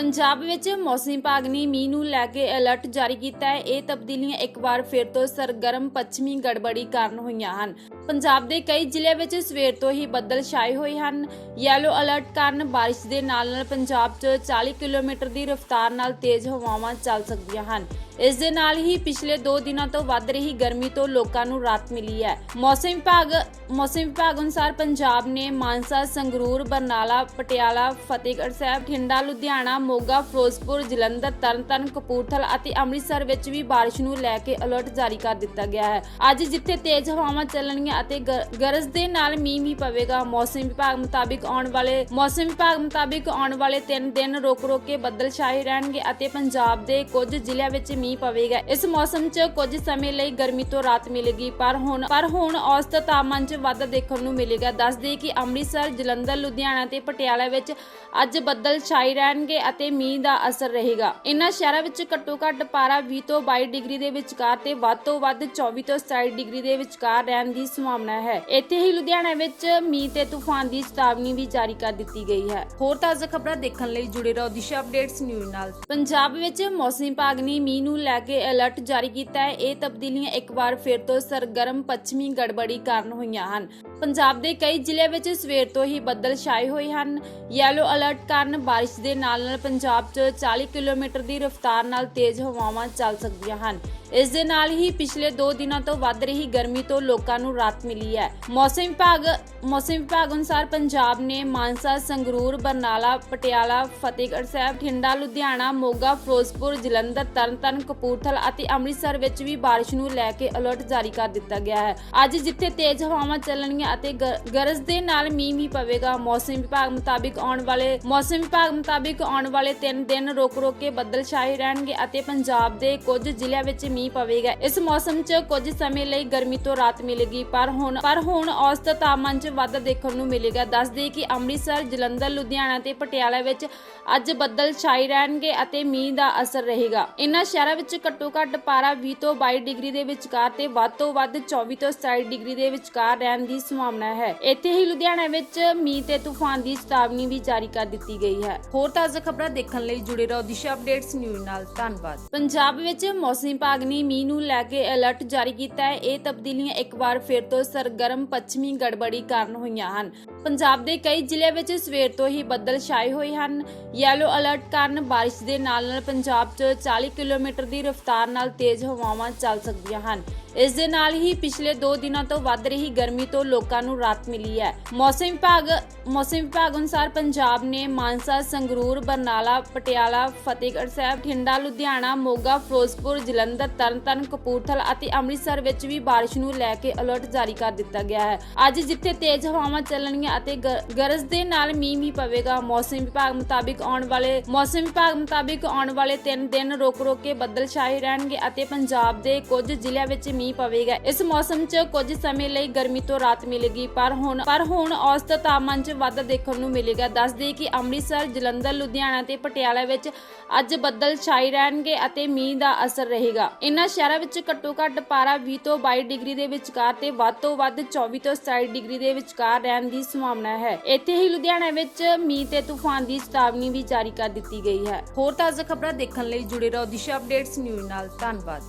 ਪੰਜਾਬ ਵਿੱਚ ਮੌਸਮ ਵਿਭਾਗ ਨੇ ਮੀਂਹ ਨੂੰ ਲੈ ਕੇ ਅਲਰਟ ਜਾਰੀ ਕੀਤਾ ਹੈ। ਇਹ ਤਬਦੀਲੀਆਂ ਇੱਕ ਵਾਰ ਫਿਰ ਤੋਂ ਸਰਗਰਮ ਪੱਛਮੀ ਗੜਬੜੀ ਕਾਰਨ ਹੋਈਆਂ ਹਨ। ਪੰਜਾਬ ਦੇ ਕਈ ਜ਼ਿਲ੍ਹਿਆਂ ਵਿੱਚ ਸਵੇਰ ਤੋਂ ਹੀ ਬੱਦਲ ਛਾਏ ਹੋਏ ਹਨ। ਯੈਲੋ ਅਲਰਟ ਕਾਰਨ ਬਾਰਿਸ਼ ਦੇ ਨਾਲ ਨਾਲ ਪੰਜਾਬ 'ਚ 40 ਕਿਲੋਮੀਟਰ ਦੀ ਰਫ਼ਤਾਰ ਨਾਲ ਤੇਜ਼ ਹਵਾਵਾਂ ਚੱਲ ਸਕਦੀਆਂ ਹਨ। ਇਸ ਦੇ ਨਾਲ ਹੀ ਪਿਛਲੇ 2 ਦਿਨਾਂ ਤੋਂ ਵੱਧ ਰਹੀ ਗਰਮੀ ਤੋਂ ਲੋਕਾਂ ਨੂੰ ਰਾਹਤ ਮਿਲੀ ਹੈ। ਮੌਸਮ ਵਿਭਾਗ ਮੌਸਮ ਵਿਭਾਗ ਅਨੁਸਾਰ ਪੰਜਾਬ ਨੇ ਮਾਨਸਾ, ਸੰਗਰੂਰ, ਬਰਨਾਲਾ, ਪਟਿਆਲਾ, ਫਤਿਹਗੜ੍ਹ ਸਾਹਿਬ, ਠਿੰਡਾ ਲੁਧਿਆਣਾ, ਮੋਗਾ, ਫਿਰੋਜ਼ਪੁਰ, ਜਲੰਧਰ, ਤਰਨਤਾਰਨ, ਕਪੂਰਥਲਾ ਅਤੇ ਅੰਮ੍ਰਿਤਸਰ ਵਿੱਚ ਵੀ ਬਾਰਿਸ਼ ਨੂੰ ਲੈ ਕੇ ਅਲਰਟ ਜਾਰੀ ਕਰ ਦਿੱਤਾ ਗਿਆ ਹੈ। ਅੱਜ ਜਿੱਥੇ ਤੇਜ਼ ਹਵਾਵਾਂ ਚੱਲਣਗੀਆਂ ਅਤੇ ਗਰਜ ਦੇ ਨਾਲ ਮੀਂਹ ਵੀ ਪਵੇਗਾ, ਮੌਸਮ ਵਿਭਾਗ ਮੁਤਾਬਿਕ ਆਉਣ ਵਾਲੇ, ਮੌਸਮ ਵਿਭਾਗ ਮੁਤਾਬਿਕ ਆਉਣ ਵਾਲੇ 3 ਦਿਨ ਰੋਕ ਰੋਕ ਕੇ ਬੱਦਲ ਛਾਏ ਰਹਿਣਗੇ ਅਤੇ ਪੰਜਾਬ ਦੇ ਕੁਝ ਜ਼ਿਲ੍ਹਿਆਂ ਵਿੱਚ ਮੀਂਹ ਪਵੇਗਾ। ਇਸ ਮੌਸਮ 'ਚ ਕੁਝ ਸਮੇਂ ਲਈ ਗਰਮੀ ਤੋਂ ਰਾਹਤ ਮਿਲੇਗੀ, ਪਰ ਹੁਣ ਪਰ ਹੁਣ ਔਸਤ ਤਾਪਮਾਨ 'ਚ ਵਾਧਾ ਦੇਖਣ ਨੂੰ ਮਿਲੇਗਾ। ਦੱਸ ਦੇਈਏ ਕਿ ਅੰਮ੍ਰਿਤਸਰ, ਜਲੰਧਰ, ਲੁਧਿਆਣਾ ਤੇ ਪਟਿਆਲਾ ਵਿੱਚ ਅੱਜ ਬੱਦਲ ਛਾਏ ਰਹਿਣਗੇ ਅਤੇ ਮੀਂਹ ਦਾ ਅਸਰ ਰਹੇਗਾ। ਇਨ੍ਹਾਂ ਸ਼ਹਿਰਾਂ ਵਿੱਚ ਘੱਟੋ ਘੱਟ ਪਾਰਾ 20 ਤੋਂ 22 ਡਿਗਰੀ ਦੇ ਵਿਚਕਾਰ ਤੇ ਵੱਧ ਤੋਂ ਵੱਧ 24 ਤੋਂ 27 ਡਿਗਰੀ ਦੇ ਵਿਚਕਾਰ ਰਹਿਣ ਦੀ ਸੰਭਾਵਨਾ ਹੈ। ਇੱਥੇ ਹੀ ਲੁਧਿਆਣਾ ਵਿੱਚ ਮੀਂਹ ਤੇ ਤੂਫਾਨ ਦੀ ਚੇਤਾਵਨੀ ਵੀ ਜਾਰੀ ਕਰ ਦਿੱਤੀ ਗਈ ਹੈ। ਹੋਰ ਤਾਜ਼ਾ ਖਬਰਾਂ ਦੇਖਣ ਲਈ ਜੁੜੇ ਰਹੋ ਦਿਸ਼ਾ ਅਪਡੇਟਸ ਨਿਊਜ਼ ਨਾਲ। ਪੰਜਾਬ ਵਿੱਚ ਮੌਸਮ ਵਿਭਾਗ ਨੇ ਮੀਂਹ ਨੂੰ ਲੈ ਕੇ ਅਲਰਟ ਜਾਰੀ ਕੀਤਾ ਹੈ। ਇਹ ਤਬਦੀਲੀਆਂ ਇੱਕ ਵਾਰ ਫਿਰ ਤੋਂ ਸਰਗਰਮ ਪੱਛਮੀ ਗੜਬੜੀ ਕਾਰਨ ਹੋਈਆਂ ਹਨ। ਪੰਜਾਬ ਦੇ ਕਈ ਜ਼ਿਲ੍ਹਿਆਂ ਵਿੱਚ ਸਵੇਰ ਤੋਂ ਹੀ ਬੱਦਲ ਛਾਏ ਹੋਏ ਹਨ। ਯੈਲੋ ਅਲਰਟ ਕਾਰਨ ਬਾਰਿਸ਼ ਦੇ ਨਾਲ ਨਾਲ ਪੰਜਾਬ 'ਚ 40 ਕਿਲੋਮੀਟਰ ਦੀ ਰਫ਼ਤਾਰ ਨਾਲ ਤੇਜ਼ ਹਵਾਵਾਂ ਚੱਲ ਸਕਦੀਆਂ ਹਨ। ਇਸ ਦੇ ਨਾਲ ਹੀ ਪਿਛਲੇ 2 ਦਿਨਾਂ ਤੋਂ ਵੱਧ ਰਹੀ ਗਰਮੀ ਤੋਂ ਲੋਕਾਂ ਨੂੰ ਰਾਹਤ ਮਿਲੀ ਹੈ। ਮੌਸਮ ਵਿਭਾਗ ਮੌਸਮ ਵਿਭਾਗ ਅਨੁਸਾਰ ਪੰਜਾਬ ਨੇ ਮਾਨਸਾ, ਸੰਗਰੂਰ, ਬਰਨਾਲਾ, ਪਟਿਆਲਾ, ਫਤਿਹਗੜ੍ਹ ਸਾਹਿਬ, ਠਿੰਡਾ ਲੁਧਿਆਣਾ, ਮੋਗਾ, ਫਿਰੋਜ਼ਪੁਰ, ਜਲੰਧਰ, ਤਰਨਤਾਰਨ, ਕਪੂਰਥਲਾ ਅਤੇ ਅੰਮ੍ਰਿਤਸਰ ਵਿੱਚ ਵੀ ਬਾਰਿਸ਼ ਨੂੰ ਲੈ ਕੇ ਅਲਰਟ ਜਾਰੀ ਕਰ ਦਿੱਤਾ ਗਿਆ ਹੈ। ਅੱਜ ਜਿੱਥੇ ਤੇਜ਼ ਹਵਾਵਾਂ ਚੱਲਣਗੀਆਂ ਅਤੇ ਗਰਜ ਦੇ ਨਾਲ ਮੀਂਹ ਵੀ ਪਵੇਗਾ। ਮੌਸਮ ਵਿਭਾਗ ਮੁਤਾਬਿਕ ਆਉਣ ਵਾਲੇ, ਮੌਸਮ ਵਿਭਾਗ ਮੁਤਾਬਿਕ ਆਉਣ ਵਾਲੇ 3 ਦਿਨ ਰੁਕ ਰੁਕ ਕੇ ਬੱਦਲ ਛਾਏ ਰਹਿਣਗੇ ਅਤੇ ਪੰਜਾਬ ਦੇ ਕੁਝ ਜ਼ਿਲ੍ਹਿਆਂ ਵਿੱਚ ਮੀਂਹ ਪਵੇਗਾ। ਇਸ ਮੌਸਮ 'ਚ ਕੁਝ ਸਮੇਂ ਲਈ ਗਰਮੀ ਤੋਂ ਰਾਹਤ ਮਿਲੇਗੀ, ਪਰ ਹੁਣ ਪਰ ਹੁਣ ਔਸਤ ਤਾਪਮਾਨ 'ਚ ਵਾਧਾ ਦੇਖਣ ਨੂੰ ਮਿਲੇਗਾ। ਦੱਸ ਦੇਈਏ ਕਿ ਅੰਮ੍ਰਿਤਸਰ, ਜਲੰਧਰ, ਲੁਧਿਆਣਾ ਤੇ ਪਟਿਆਲਾ ਵਿੱਚ ਅੱਜ ਬੱਦਲ ਛਾਏ ਰਹਿਣਗੇ ਅਤੇ ਮੀਂਹ ਦਾ ਅਸਰ ਰਹੇਗਾ। ਇਨ੍ਹਾਂ ਸ਼ਹਿਰਾਂ ਵਿੱਚ ਘੱਟੋ ਘੱਟ ਪਾਰਾ 20 ਤੋਂ 22 ਡਿਗਰੀ ਦੇ ਵਿਚਕਾਰ ਤੇ ਵੱਧ ਤੋਂ ਵੱਧ 24 ਤੋਂ 27 ਡਿਗਰੀ ਦੇ ਵਿਚਕਾਰ ਰਹਿਣ ਦੀ ਸੰਭਾਵਨਾ ਹੈ। ਇੱਥੇ ਹੀ ਲੁਧਿਆਣਾ ਵਿੱਚ ਮੀਂਹ ਤੇ ਤੂਫਾਨ ਦੀ ਚੇਤਾਵਨੀ ਵੀ ਜਾਰੀ ਕਰ ਦਿੱਤੀ ਗਈ ਹੈ। ਹੋਰ ਤਾਜ਼ਾ ਖਬਰਾਂ ਦੇਖਣ ਲਈ ਜੁੜੇ ਰਹੋ ਦਿਸ਼ਾ ਅਪਡੇਟਸ ਨਿਊਜ਼ ਨਾਲ। ਧੰਨਵਾਦ। ਪੰਜਾਬ ਵਿੱਚ ਮੌਸਮ ਵਿਭਾਗ ਨੇ ਮੀਂਹ ਨੂੰ ਲੈ ਕੇ ਅਲਰਟ ਜਾਰੀ ਕੀਤਾ ਹੈ। ਇਹ ਤਬਦੀਲੀਆਂ ਇੱਕ ਵਾਰ ਫਿਰ ਤੋਂ ਸਰਗਰਮ ਪੱਛਮੀ ਗੜਬੜੀ ਕਾਰਨ ਹੋਈਆਂ ਹਨ। ਪੰਜਾਬ ਦੇ ਕਈ ਜ਼ਿਲ੍ਹਿਆਂ ਵਿੱਚ ਸਵੇਰ ਤੋਂ ਹੀ ਬੱਦਲ ਛਾਏ ਹੋਏ ਹਨ। ਯੈਲੋ ਅਲਰਟ ਕਾਰਨ ਬਾਰਿਸ਼ ਦੇ ਨਾਲ ਨਾਲ ਪੰਜਾਬ 'ਚ 40 ਕਿਲੋਮੀਟਰ ਦੀ ਰਫ਼ਤਾਰ ਨਾਲ ਤੇਜ਼ ਹਵਾਵਾਂ ਚੱਲ ਸਕਦੀਆਂ ਹਨ। ਇਸ ਦੇ ਨਾਲ ਹੀ ਪਿਛਲੇ 2 ਦਿਨਾਂ ਤੋਂ ਵੱਧ ਰਹੀ ਗਰਮੀ ਤੋਂ ਲੋਕਾਂ ਨੂੰ ਰਾਹਤ ਮਿਲੀ ਹੈ। ਮੌਸਮ ਵਿਭਾਗ ਮੌਸਮ ਵਿਭਾਗ ਅਨੁਸਾਰ ਪੰਜਾਬ ਨੇ ਮਾਨਸਾ, ਸੰਗਰੂਰ, ਬਰਨਾਲਾ, ਪਟਿਆਲਾ, ਫਤਿਹਗੜ੍ਹ ਸਾਹਿਬ, ਠਿੰਡਾ ਲੁਧਿਆਣਾ, ਮੋਗਾ, ਫਿਰੋਜ਼ਪੁਰ, ਜਲੰਧਰ, ਤਰਨਤਾਰਨ, ਕਪੂਰਥਲਾ ਅਤੇ ਅੰਮ੍ਰਿਤਸਰ ਵਿੱਚ ਵੀ ਬਾਰਿਸ਼ ਨੂੰ ਲੈ ਕੇ ਅਲਰਟ ਜਾਰੀ ਕਰ ਦਿੱਤਾ ਗਿਆ ਹੈ। ਅੱਜ ਜਿੱਥੇ ਤੇਜ਼ ਹਵਾਵਾਂ ਚੱਲਣਗੀਆਂ ਅਤੇ ਗਰਜ ਦੇ ਨਾਲ ਮੀਂਹ ਵੀ ਪਵੇਗਾ। ਮੌਸਮ ਵਿਭਾਗ ਮੁਤਾਬਿਕ ਆਉਣ ਵਾਲੇ, ਮੌਸਮ ਵਿਭਾਗ ਮੁਤਾਬਿਕ ਆਉਣ ਵਾਲੇ 3 ਦਿਨ ਰੁਕ ਰੁਕ ਕੇ ਬੱਦਲ ਛਾਏ ਰਹਿਣਗੇ ਅਤੇ ਪੰਜਾਬ ਦੇ ਕੁਝ ਜ਼ਿਲ੍ਹਿਆਂ ਵਿੱਚ ਮੀਂਹ ਪਵੇਗਾ। ਇਸ ਮੌਸਮ 'ਚ ਕੁਝ ਸਮੇਂ ਲਈ ਗਰਮੀ ਤੋਂ ਰਾਹਤ ਮਿਲੇਗੀ, ਪਰ ਹੁਣ ਪਰ ਹੁਣ ਔਸਤ ਤਾਪਮਾਨ 'ਚ ਵਾਧਾ ਦੇਖਣ ਨੂੰ ਮਿਲੇਗਾ। ਦੱਸ ਦੇਈਏ ਕਿ ਅੰਮ੍ਰਿਤਸਰ, ਜਲੰਧਰ, ਲੁਧਿਆਣਾ ਤੇ ਪਟਿਆਲਾ ਵਿੱਚ ਅੱਜ ਬੱਦਲ ਛਾਏ ਰਹਿਣਗੇ ਅਤੇ ਮੀਂਹ ਦਾ ਅਸਰ ਰਹੇਗਾ। ਇਨ੍ਹਾਂ ਸ਼ਹਿਰਾਂ ਵਿੱਚ ਘੱਟੋ ਘੱਟ ਪਾਰਾ 20 ਤੋਂ 22 ਡਿਗਰੀ ਦੇ ਵਿਚਕਾਰ ਤੇ ਵੱਧ ਤੋਂ ਵੱਧ 24 ਤੋਂ 27 ਡਿਗਰੀ ਦੇ ਵਿਚਕਾਰ ਰਹਿਣ ਦੀ ਸੰਭਾਵਨਾ ਹੈ। ਇੱਥੇ ਹੀ ਲੁਧਿਆਣਾ ਵਿੱਚ ਮੀਂਹ ਤੇ ਤੂਫਾਨ ਦੀ ਚੇਤਾਵਨੀ ਵੀ ਜਾਰੀ ਕਰ ਦਿੱਤੀ ਗਈ ਹੈ। ਹੋਰ ਤਾਜ਼ਾ ਖਬਰਾਂ ਦੇਖਣ ਲਈ ਜੁੜੇ ਰਹੋ ਦਿਸ਼ਾ ਅਪਡੇਟਸ ਨਿਊਜ਼ ਨਾਲ। ਧੰਨਵਾਦ।